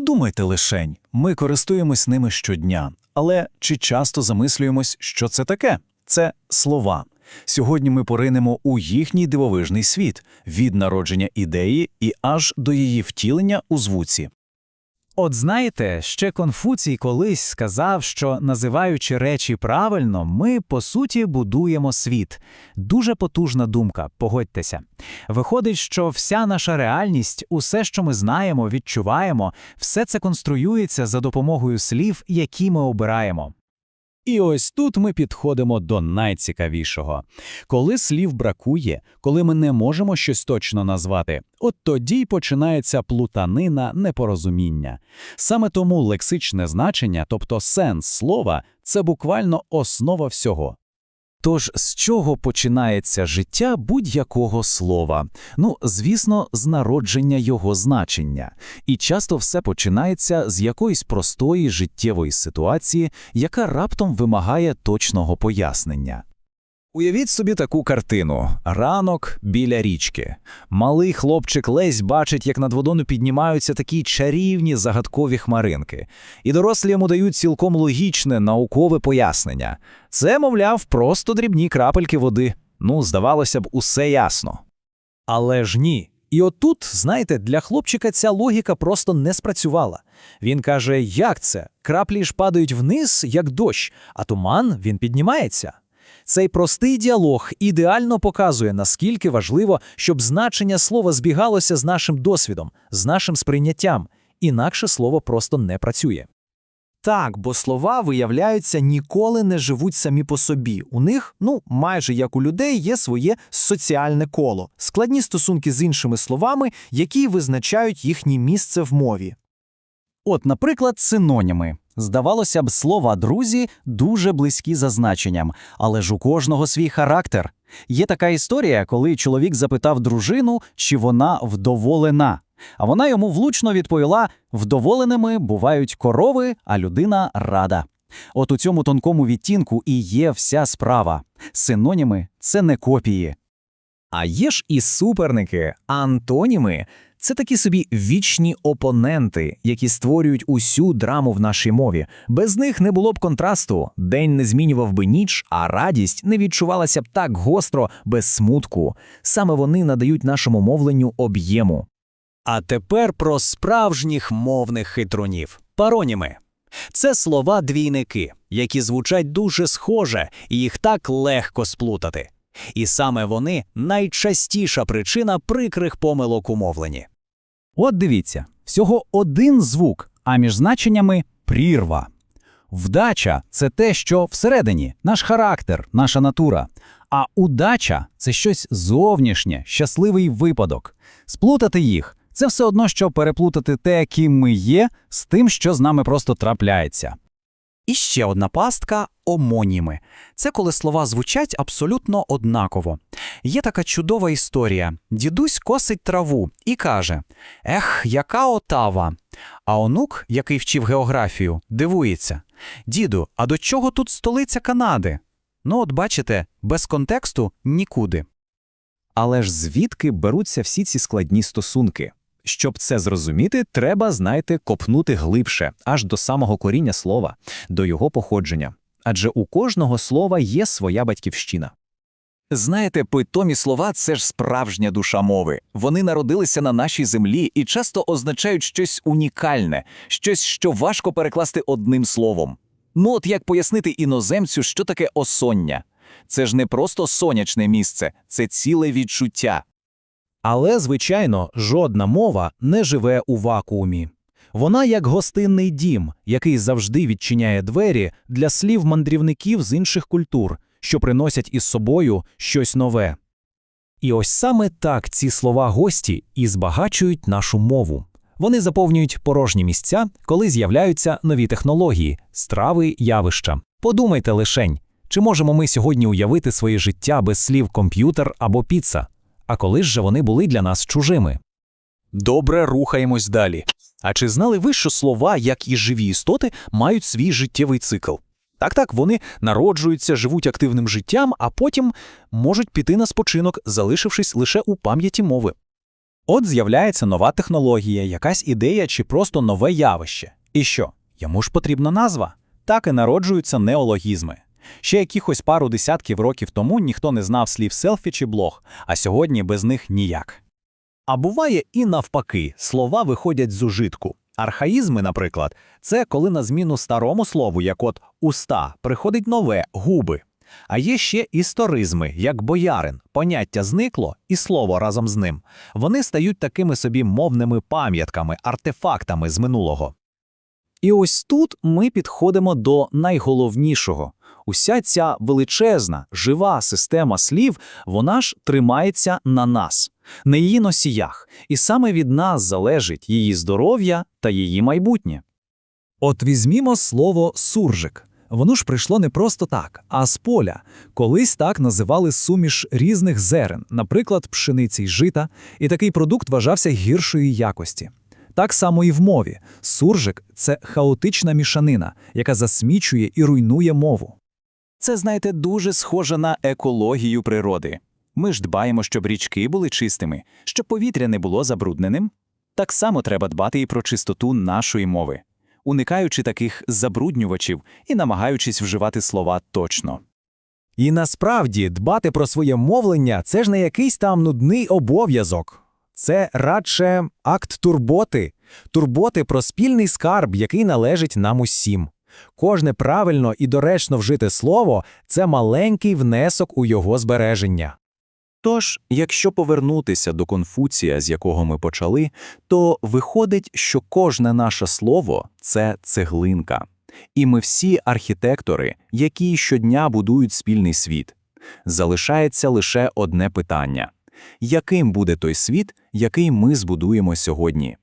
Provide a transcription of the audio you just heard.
Подумайте лишень, ми користуємось ними щодня, але чи часто замислюємось, що це таке? Це слова. Сьогодні ми поринемо у їхній дивовижний світ від народження ідеї і аж до її втілення у звуці. От знаєте, ще Конфуцій колись сказав, що називаючи речі правильно, ми по суті будуємо світ. Дуже потужна думка, погодьтеся. Виходить, що вся наша реальність, усе, що ми знаємо, відчуваємо, все це конструюється за допомогою слів, які ми обираємо. І ось тут ми підходимо до найцікавішого. Коли слів бракує, коли ми не можемо щось точно назвати, от тоді й починається плутанина непорозуміння. Саме тому лексичне значення, тобто сенс слова, це буквально основа всього. Тож з чого починається життя будь-якого слова? Ну, звісно, з народження його значення. І часто все починається з якоїсь простої життєвої ситуації, яка раптом вимагає точного пояснення. Уявіть собі таку картину: ранок біля річки. Малий хлопчик Лесь бачить, як над водою піднімаються такі чарівні загадкові хмаринки, і дорослі йому дають цілком логічне наукове пояснення. Це, мовляв, просто дрібні крапельки води. Ну, здавалося б, усе ясно. Але ж ні. І отут, знаєте, для хлопчика ця логіка просто не спрацювала. Він каже, як це? Краплі ж падають вниз, як дощ, а туман він піднімається. Цей простий діалог ідеально показує, наскільки важливо, щоб значення слова збігалося з нашим досвідом, з нашим сприйняттям, інакше слово просто не працює. Так, бо слова, виявляються, ніколи не живуть самі по собі. У них, ну, майже як у людей, є своє соціальне коло, складні стосунки з іншими словами, які визначають їхнє місце в мові. От, наприклад, синоніми. Здавалося б, слова друзі дуже близькі за значенням, але ж у кожного свій характер. Є така історія, коли чоловік запитав дружину, чи вона вдоволена. А вона йому влучно відповіла: вдоволеними бувають корови, а людина рада. От у цьому тонкому відтінку і є вся справа. Синоніми це не копії. А є ж і суперники, антоніми це такі собі вічні опоненти, які створюють усю драму в нашій мові. Без них не було б контрасту, день не змінював би ніч, а радість не відчувалася б так гостро, без смутку. Саме вони надають нашому мовленню об'єму. А тепер про справжніх мовних хитрунів пароніми. Це слова-двійники, які звучать дуже схоже, і їх так легко сплутати. І саме вони найчастіша причина прикрих помилок у мовленні. От дивіться, всього один звук, а між значеннями прірва. Вдача це те, що всередині, наш характер, наша натура. А удача це щось зовнішнє, щасливий випадок. Сплутати їх це все одно, що переплутати те, ким ми є, з тим, що з нами просто трапляється. І ще одна пастка омоніми. Це коли слова звучать абсолютно однаково. Є така чудова історія. Дідусь косить траву і каже: Ех, яка отава. А онук, який вчив географію, дивується: Діду, а до чого тут столиця Канади? Ну, от бачите, без контексту нікуди. Але ж звідки беруться всі ці складні стосунки? Щоб це зрозуміти, треба, знаєте, копнути глибше, аж до самого коріння слова, до його походження. Адже у кожного слова є своя батьківщина. Знаєте, питомі слова це ж справжня душа мови. Вони народилися на нашій землі і часто означають щось унікальне, щось, що важко перекласти одним словом. Ну от як пояснити іноземцю, що таке осоння? Це ж не просто сонячне місце, це ціле відчуття. Але, звичайно, жодна мова не живе у вакуумі. Вона як гостинний дім, який завжди відчиняє двері для слів мандрівників з інших культур, що приносять із собою щось нове. І ось саме так ці слова гості і збагачують нашу мову. Вони заповнюють порожні місця, коли з'являються нові технології, страви, явища. Подумайте лишень, чи можемо ми сьогодні уявити своє життя без слів комп'ютер або піца? А коли ж же вони були для нас чужими? Добре, рухаємось далі. А чи знали ви, що слова, як і живі істоти, мають свій життєвий цикл? Так, так, вони народжуються, живуть активним життям, а потім можуть піти на спочинок, залишившись лише у пам'яті мови. От з'являється нова технологія, якась ідея чи просто нове явище. І що? Йому ж потрібна назва. Так і народжуються неологізми. Ще якихось пару десятків років тому ніхто не знав слів селфі чи блог, а сьогодні без них ніяк. А буває і навпаки, слова виходять з ужитку. Архаїзми, наприклад, це коли на зміну старому слову, як от уста, приходить нове губи. А є ще історизми, як боярин. Поняття зникло, і слово разом з ним. Вони стають такими собі мовними пам'ятками, артефактами з минулого. І ось тут ми підходимо до найголовнішого. Уся ця величезна, жива система слів, вона ж тримається на нас, на її носіях, і саме від нас залежить її здоров'я та її майбутнє. От візьмімо слово суржик. Воно ж прийшло не просто так, а з поля. Колись так називали суміш різних зерен, наприклад, пшениці й жита, і такий продукт вважався гіршої якості. Так само і в мові. Суржик це хаотична мішанина, яка засмічує і руйнує мову. Це, знаєте, дуже схоже на екологію природи. Ми ж дбаємо, щоб річки були чистими, щоб повітря не було забрудненим. Так само треба дбати і про чистоту нашої мови, уникаючи таких забруднювачів і намагаючись вживати слова точно. І насправді дбати про своє мовлення це ж не якийсь там нудний обов'язок. Це радше акт турботи, турботи про спільний скарб, який належить нам усім. Кожне правильно і доречно вжите слово це маленький внесок у його збереження. Тож, якщо повернутися до Конфуція, з якого ми почали, то виходить, що кожне наше слово це цеглинка. І ми всі архітектори, які щодня будують спільний світ. Залишається лише одне питання: яким буде той світ, який ми збудуємо сьогодні?